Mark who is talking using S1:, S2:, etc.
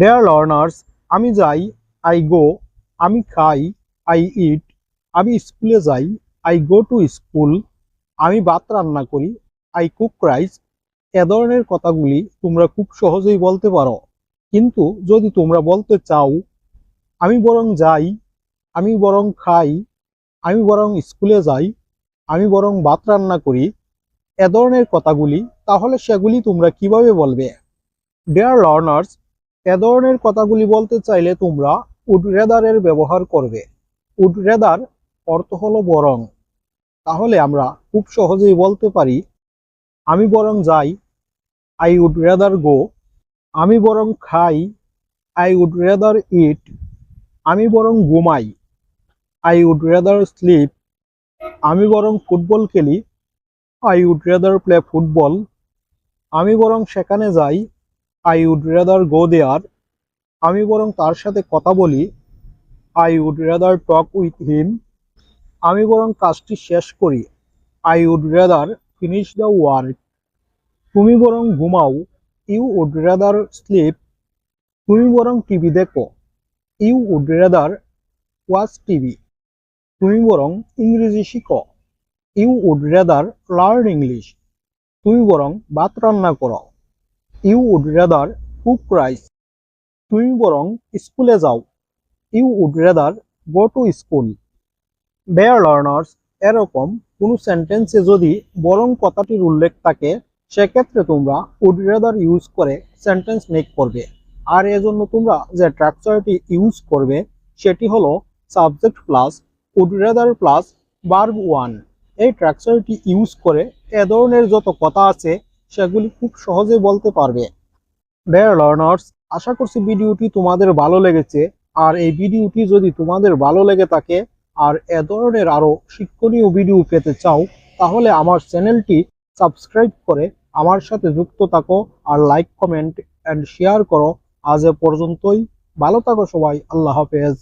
S1: Dare learners আমি যাই I go আমি খাই আই ইট আমি স্কুলে যাই আই গো টু স্কুল আমি ভাত রান্না করি আই কুক রাইস এ ধরনের কথাগুলি তোমরা খুব সহজেই বলতে পারো। কিন্তু যদি তোমরা বলতে চাও, আমি বরং যাই, আমি বরং খাই, আমি বরং স্কুলে যাই, আমি বরং ভাত রান্না করি, এ ধরনের কথাগুলি, তাহলে সেগুলি তোমরা কীভাবে বলবে? ডেয়ার লার্নার্স এ ধরনের কথাগুলি বলতে চাইলে তোমরা উড রেদারের ব্যবহার করবে। উড রেদার অর্থ হলো বরং। তাহলে আমরা খুব সহজেই বলতে পারি, আমি বরং যাই আই উড রেদার গো আমি বরং খাই আই উড রেদার ইট আমি বরং ঘুমাই আই উড রেদার স্লিপ আমি বরং ফুটবল খেলি I would rather play football আমি বরং সেখানে যাই I would rather go there আমি বরং তার সাথে কথা বলি। I would rather talk with him আমি বরং কাজটি শেষ করি। I would rather finish the work তুমি বরং ঘুমাও। ইউ উড রেদার স্লিপ তুমি বরং টিভি দেখো। You would rather watch TV. তুমি বরং ইংরেজি শিখো। You would rather learn English তুমি বরং ভাত রান্না করো। You would rather cook rice তুমি বরং স্কুলে যাও। You would rather go to school. Dear learners এরকম কোনো সেন্টেন্সে যদি বরং কথাটির উল্লেখ থাকে, সেক্ষেত্রে তোমরা উড রেদার ইউজ করে সেন্টেন্স মেক করবে। আর এজন্য তোমরা যে ট্রাকচারটি ইউজ করবে, সেটি হলো subject plus would rather plus verb one এই ট্রাকচারটি ইউজ করে এ ধরনের যত কথা আছে সেগুলি খুব সহজে বলতে পারবে। ডেয়ার লার্নার্স আশা করছি ভিডিওটি তোমাদের ভালো লেগেছে। আর এই ভিডিওটি যদি তোমাদের ভালো লেগে থাকে, আর এ ধরনের আরও শিক্ষণীয় ভিডিও পেতে চাও, তাহলে আমার চ্যানেলটি সাবস্ক্রাইব করে আমার সাথে যুক্ত থাকো আর লাইক কমেন্ট অ্যান্ড শেয়ার করো। আজ এ পর্যন্তই। ভালো থাকো সবাই। আল্লাহ হাফেজ।